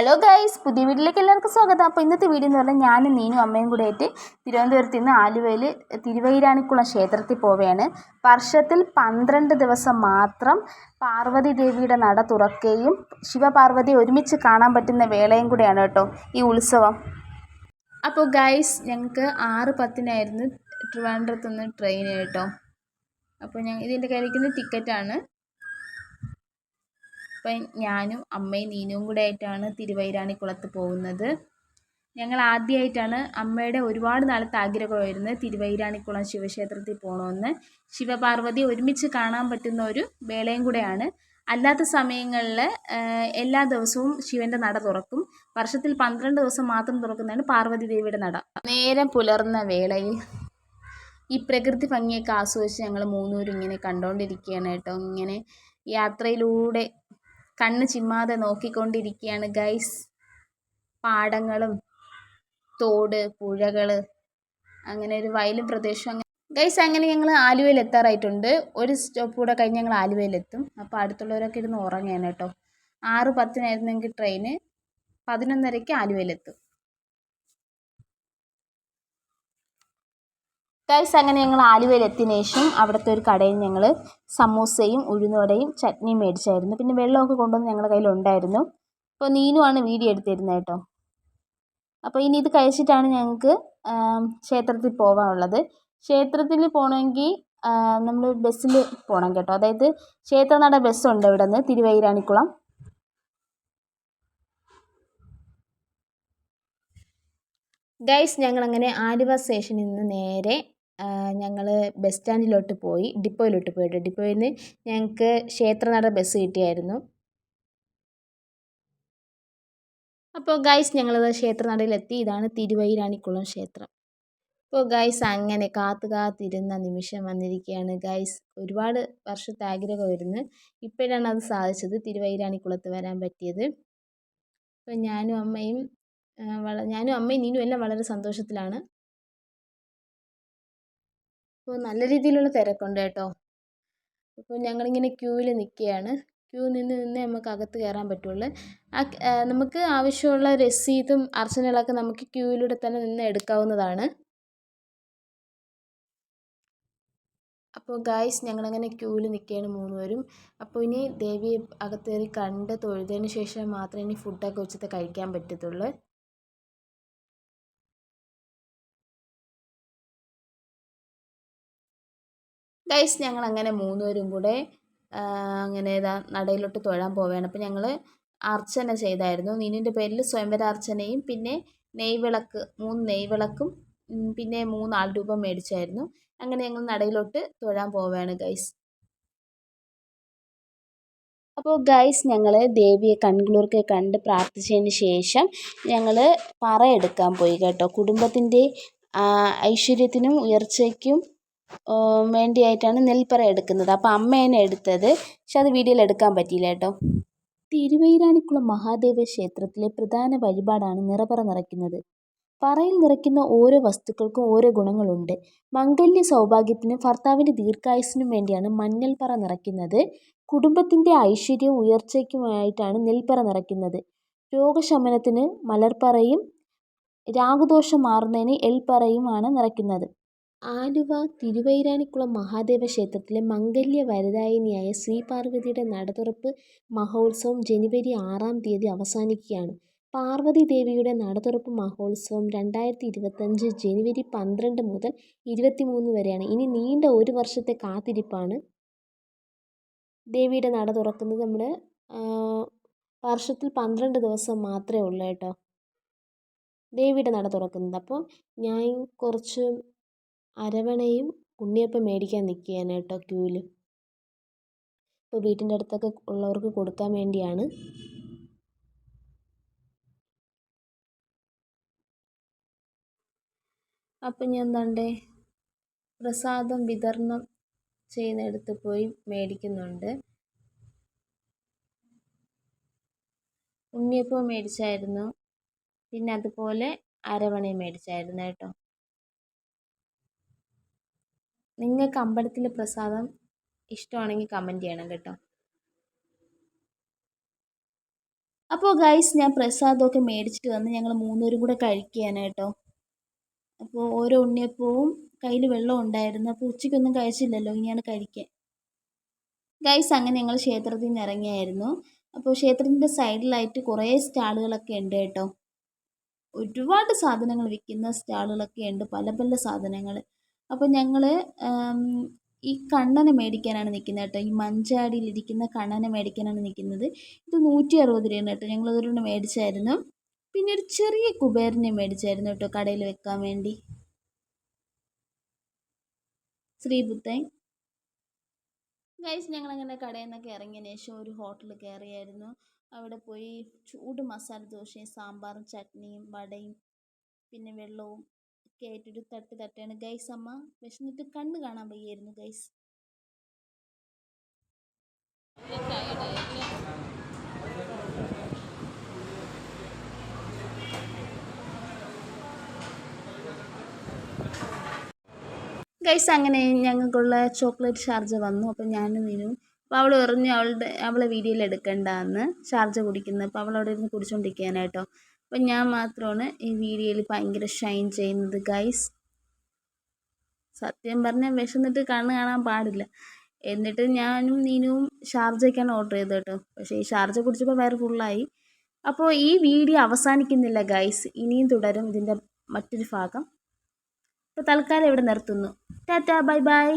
Hello guys പുതിയ വീട്ടിലേക്ക് എല്ലാവർക്കും സ്വാഗതം. അപ്പോൾ ഇന്നത്തെ വീഡിയോ എന്ന് പറഞ്ഞാൽ ഞാനും നീനും അമ്മയും കൂടെ ആയിട്ട് തിരുവനന്തപുരത്ത് നിന്ന് ആലുവയിൽ തിരുവൈരാണിക്കുളം ക്ഷേത്രത്തിൽ പോവുകയാണ്. വർഷത്തിൽ പന്ത്രണ്ട് ദിവസം മാത്രം പാർവതി ദേവിയുടെ നട തുറക്കുകയും ശിവപാർവതി ഒരുമിച്ച് കാണാൻ പറ്റുന്ന വേളയും കൂടെയാണ് കേട്ടോ ഈ ഉത്സവം. അപ്പോൾ ഗൈസ് ഞങ്ങൾക്ക് ആറ് പത്തിനായിരുന്നു ട്രിവാൻഡ്രത്ത് നിന്ന് ട്രെയിൻ കേട്ടോ. അപ്പോൾ ഞാൻ ഇതിന്റെ കയ്യിരിക്കുന്ന ടിക്കറ്റാണ് അപ്പം ഞാനും അമ്മയും നീനും കൂടെ ആയിട്ടാണ് തിരുവൈരാണിക്കുളത്ത് പോകുന്നത്. ഞങ്ങൾ ആദ്യമായിട്ടാണ് അമ്മയുടെ ഒരുപാട് നാളത്തെ ആഗ്രഹമായിരുന്നു തിരുവൈരാണിക്കുളം ശിവക്ഷേത്രത്തിൽ പോകണമെന്ന് ശിവപാർവതി ഒരുമിച്ച് കാണാൻ പറ്റുന്ന ഒരു വേളയും കൂടെയാണ്. അല്ലാത്ത സമയങ്ങളിൽ എല്ലാ ദിവസവും ശിവന്റെ നട തുറക്കും. വർഷത്തിൽ പന്ത്രണ്ട് ദിവസം മാത്രം തുറക്കുന്നതാണ് പാർവതി ദേവിയുടെ നട. നേരം പുലർന്ന വേളയിൽ ഈ പ്രകൃതി ഭംഗിയൊക്കെ ആസ്വദിച്ച് ഞങ്ങൾ മൂന്നുപേരും ഇങ്ങനെ കണ്ടുകൊണ്ടിരിക്കുകയാണ് കേട്ടോ. ഇങ്ങനെ യാത്രയിലൂടെ കണ്ണ് ചിമ്മാതെ നോക്കിക്കൊണ്ടിരിക്കുകയാണ് ഗൈസ് പാടങ്ങളും തോട് പുഴകൾ അങ്ങനെ ഒരു വയലും പ്രദേശം അങ്ങനെ. ഗൈസ് അങ്ങനെ ഞങ്ങൾ ആലുവയിൽ എത്താറായിട്ടുണ്ട്. ഒരു സ്റ്റോപ്പ് കൂടെ കഴിഞ്ഞ് ഞങ്ങൾ ആലുവയിലെത്തും അപ്പോൾ അടുത്തുള്ളവരൊക്കെ ഇരുന്ന് ഉറങ്ങുകയാണ് കേട്ടോ. ആറ് പത്തിനായിരുന്നെങ്കിൽ ട്രെയിന് പതിനൊന്നരയ്ക്ക് ആലുവയിലെത്തും ഗൈസ് അങ്ങനെ ഞങ്ങൾ ആലുവയിൽ എത്തിയതിനു ശേഷം അവിടുത്തെ ഒരു കടയിൽ ഞങ്ങൾ സമൂസയും ഉഴുന്നുവടയും ചട്നിയും മേടിച്ചായിരുന്നു. പിന്നെ വെള്ളമൊക്കെ കൊണ്ടുവന്ന് ഞങ്ങളുടെ കയ്യിലുണ്ടായിരുന്നു അപ്പോൾ നീനുവാണ് വീഡിയോ എടുത്തിരുന്നത് കേട്ടോ. അപ്പോൾ ഇനി ഇത് കഴിച്ചിട്ടാണ് ഞങ്ങൾക്ക് ക്ഷേത്രത്തിൽ പോകാനുള്ളത്. ക്ഷേത്രത്തിൽ പോകണമെങ്കിൽ നമ്മൾ ബസ്സിൽ പോകണം കേട്ടോ. അതായത് ക്ഷേത്രനട ബസ്സുണ്ട് ഇവിടെ നിന്ന് തിരുവൈരാണിക്കുളം. ഗൈസ് ഞങ്ങളങ്ങനെ ആലുവ സ്റ്റേഷനിൽ നിന്ന് നേരെ ഞങ്ങൾ ബസ് സ്റ്റാൻഡിലോട്ട് പോയി ഡിപ്പോയിലോട്ട് പോയിട്ട്. ഡിപ്പോയിൽ നിന്ന് ഞങ്ങൾക്ക് ക്ഷേത്രനട ബസ് കിട്ടിയായിരുന്നു. അപ്പോൾ ഗൈസ് ഞങ്ങളത് ക്ഷേത്രനടയിലെത്തി. ഇതാണ് തിരുവൈരാണിക്കുളം ക്ഷേത്രം. അപ്പോൾ ഗൈസ് അങ്ങനെ കാത്തു കാത്തിരുന്ന നിമിഷം വന്നിരിക്കുകയാണ് ഗൈസ് ഒരുപാട് വർഷത്തെ ആഗ്രഹമായിരുന്നു ഇപ്പോഴാണ് അത് സാധിച്ചത് തിരുവൈരാണിക്കുളത്ത് വരാൻ പറ്റിയത്. അപ്പോൾ ഞാനും അമ്മയും ഞാനും അമ്മയും നീനും എല്ലാം വളരെ സന്തോഷത്തിലാണ്. അപ്പോൾ നല്ല രീതിയിലുള്ള തിരക്കുണ്ട് കേട്ടോ. അപ്പോൾ ഞങ്ങളിങ്ങനെ ക്യൂവിൽ നിൽക്കുകയാണ് ക്യൂ നിന്ന് നിന്ന് നമുക്ക് അകത്ത് കയറാൻ പറ്റുള്ളൂ. ആ നമുക്ക് ആവശ്യമുള്ള രസീതും അർച്ചനകളൊക്കെ നമുക്ക് ക്യൂവിലൂടെ തന്നെ നിന്ന് എടുക്കാവുന്നതാണ്. അപ്പോൾ ഗായ്സ് ഞങ്ങളങ്ങനെ ക്യൂവിൽ നിൽക്കുകയാണ് മൂന്നുപേരും. അപ്പോൾ ഇനി ദേവിയെ അകത്ത് കയറി കണ്ട് തൊഴുതതിന് ശേഷം മാത്രമേ ഇനി ഫുഡൊക്കെ ഉച്ചത്തെ കഴിക്കാൻ പറ്റത്തുള്ളൂ. ഗൈസ് ഞങ്ങൾ അങ്ങനെ മൂന്നുപേരും കൂടെ അങ്ങനെ ഇതാ നടയിലോട്ട് തൊഴാൻ പോവുകയാണ്. അപ്പോൾ ഞങ്ങൾ അർച്ചന ചെയ്തായിരുന്നു. നീനുവിന്റെ പേരിൽ സ്വയംവരാർച്ചനയും പിന്നെ നെയ്വിളക്ക് മൂന്ന് നെയ്വിളക്കും പിന്നെ മൂന്ന് ആൾ രൂപം മേടിച്ചായിരുന്നു. അങ്ങനെ ഞങ്ങൾ നടയിലോട്ട് തൊഴാൻ പോവുകയാണ് ഗൈസ് അപ്പോൾ ഗൈസ് ഞങ്ങൾ ദേവിയെ കൺകുളൂർക്ക് കണ്ട് പ്രാർത്ഥിച്ചതിന് ശേഷം ഞങ്ങൾ പറയെടുക്കാൻ പോയി കേട്ടോ. കുടുംബത്തിന്റെ ഐശ്വര്യത്തിനും ഉയർച്ചയ്ക്കും വേണ്ടിയായിട്ടാണ് നെൽപ്പറ എടുക്കുന്നത്. അപ്പോൾ അമ്മയാണ് എടുത്തത്. പക്ഷെ അത് വീഡിയോയിൽ എടുക്കാൻ പറ്റിയില്ല കേട്ടോ. തിരുവൈരാണിക്കുളം മഹാദേവ ക്ഷേത്രത്തിലെ പ്രധാന വഴിപാടാണ് നിറപറ നിറയ്ക്കുന്നത്. പറയിൽ നിറയ്ക്കുന്ന ഓരോ വസ്തുക്കൾക്കും ഓരോ ഗുണങ്ങളുണ്ട്. മംഗല്യ സൗഭാഗ്യത്തിനും ഭർത്താവിന്റെ ദീർഘായുസിനും വേണ്ടിയാണ് മഞ്ഞൾ പറ നിറയ്ക്കുന്നത്. കുടുംബത്തിന്റെ ഐശ്വര്യവും ഉയർച്ചയ്ക്കുമായിട്ടാണ് നെൽപ്പറ നിറയ്ക്കുന്നത്. രോഗശമനത്തിന് മലർപ്പറയും രാഹുദോഷം മാറുന്നതിന് എൽപ്പറയുമാണ് നിറയ്ക്കുന്നത്. ആലുവ തിരുവൈരാണിക്കുളം മഹാദേവ ക്ഷേത്രത്തിലെ മംഗല്യ വരദായിനിയായ ശ്രീപാർവതിയുടെ നടതുറപ്പ് മഹോത്സവം ജനുവരി ആറാം തീയതി അവസാനിക്കുകയാണ്. പാർവതി ദേവിയുടെ നടതുറപ്പ് മഹോത്സവം രണ്ടായിരത്തി ഇരുപത്തഞ്ച് ജനുവരി പന്ത്രണ്ട് മുതൽ ഇരുപത്തിമൂന്ന് വരെയാണ്. ഇനി നീണ്ട ഒരു വർഷത്തെ കാത്തിരിപ്പാണ് ദേവിയുടെ നട തുറക്കുന്നത് നമ്മൾ വർഷത്തിൽ പന്ത്രണ്ട് ദിവസം മാത്രമേ ഉള്ളൂ കേട്ടോ. ദേവിയുടെ നട തുറക്കുന്നത്. അപ്പോൾ ഞാൻ കുറച്ച് അരവണയും ഉണ്ണിയപ്പം മേടിക്കാൻ നിൽക്കുകയാണ് കേട്ടോ ക്യൂവിൽ ഇപ്പോൾ വീട്ടിന്റെ അടുത്തൊക്കെ ഉള്ളവർക്ക് കൊടുക്കാൻ വേണ്ടിയാണ്. അപ്പം ഞാൻ എന്താണ്ടേ പ്രസാദം വിതരണം ചെയ്യുന്നിടത്ത് പോയി മേടിക്കുന്നുണ്ട്. ഉണ്ണിയപ്പം മേടിച്ചായിരുന്നു. പിന്നെ അതുപോലെ അരവണയും മേടിച്ചായിരുന്നു കേട്ടോ. നിങ്ങൾക്ക് അമ്പലത്തിലെ പ്രസാദം ഇഷ്ടമാണെങ്കിൽ കമന്റ് ചെയ്യണം കേട്ടോ. അപ്പോൾ ഗൈസ് ഞാൻ പ്രസാദമൊക്കെ മേടിച്ചിട്ട് വന്ന് ഞങ്ങൾ മൂന്നുപേരും കൂടെ കഴിക്കുകയാണ് കേട്ടോ. അപ്പോൾ ഓരോ ഉണ്ണിയപ്പവും കയ്യിൽ വെള്ളം ഉണ്ടായിരുന്നു. അപ്പോൾ ഉച്ചയ്ക്കൊന്നും കഴിച്ചില്ലല്ലോ ഇനിയാണ് കഴിക്കാൻ. ഗൈസ് അങ്ങനെ ഞങ്ങൾ ക്ഷേത്രത്തിൽ നിന്ന് ഇറങ്ങിയായിരുന്നു. അപ്പോൾ ക്ഷേത്രത്തിന്റെ സൈഡിലായിട്ട് കുറേ സ്റ്റാളുകളൊക്കെ ഉണ്ട് കേട്ടോ. ഒരുപാട് സാധനങ്ങൾ വിൽക്കുന്ന സ്റ്റാളുകളൊക്കെ ഉണ്ട്. പല പല സാധനങ്ങൾ. അപ്പോൾ ഞങ്ങൾ ഈ കണ്ണനെ മേടിക്കാനാണ് നിൽക്കുന്നത് കേട്ടോ. ഈ മഞ്ചാടിയിലിരിക്കുന്ന കണ്ണനെ മേടിക്കാനാണ് നിൽക്കുന്നത് ഇത് നൂറ്റി അറുപത് രൂപയാണ് കേട്ടോ. ഞങ്ങൾ അതൊരെണ്ണം മേടിച്ചായിരുന്നു. പിന്നെ ഒരു ചെറിയ കുബേരനെ മേടിച്ചായിരുന്നു കേട്ടോ കടയിൽ വെക്കാൻ വേണ്ടി. ശ്രീബുദ്ധൻ. ഗൈസ് ഞങ്ങളങ്ങനെ കടയിൽ നിന്നൊക്കെ ഇറങ്ങിയതിന് ശേഷം ഒരു ഹോട്ടലിൽ കയറിയായിരുന്നു. അവിടെ പോയി ചൂട് മസാല ദോശയും സാമ്പാറും ചട്നിയും വടയും പിന്നെ വെള്ളവും ഒക്കെ ആയിട്ടൊരു തട്ട് തട്ടാണ്. ഗൈസ് അമ്മ വിശന്നിട്ട് കണ്ണ് കാണാൻ വയ്യായിരുന്നു ഗൈസ് ഗൈസ് അങ്ങനെ ഞങ്ങൾക്കുള്ള ചോക്ലേറ്റ് ഷാർജ വന്നു. അപ്പം ഞാനും നീനും അപ്പോൾ അവൾ പറഞ്ഞു അവളുടെ അവളെ വീഡിയോയിൽ എടുക്കണ്ടെന്ന്. ഷാർജ കുടിക്കുന്നത് അപ്പോൾ അവൾ അവിടെ ഇരുന്ന് കുടിച്ചുകൊണ്ടിരിക്കുകയാണ് കേട്ടോ. അപ്പം ഞാൻ മാത്രമാണ് ഈ വീഡിയോയിൽ ഭയങ്കര ഷൈൻ ചെയ്യുന്നത് ഗൈസ് സത്യം പറഞ്ഞാൽ വിശന്നിട്ട് കണ്ണ് കാണാൻ പാടില്ല. എന്നിട്ട് ഞാനും നീനുവും ഷാർജയ്ക്കാണ് ഓർഡർ ചെയ്തത് കേട്ടോ. പക്ഷേ ഈ ഷാർജ കുടിച്ചപ്പോൾ വയറ് ഫുള്ളായി അപ്പോൾ ഈ വീഡിയോ അവസാനിക്കുന്നില്ല ഗൈസ് ഇനിയും തുടരും ഇതിന്റെ മറ്റൊരു ഭാഗം. അപ്പോൾ തൽക്കാലം ഇവിടെ നിർത്തുന്നു. Tata bye bye.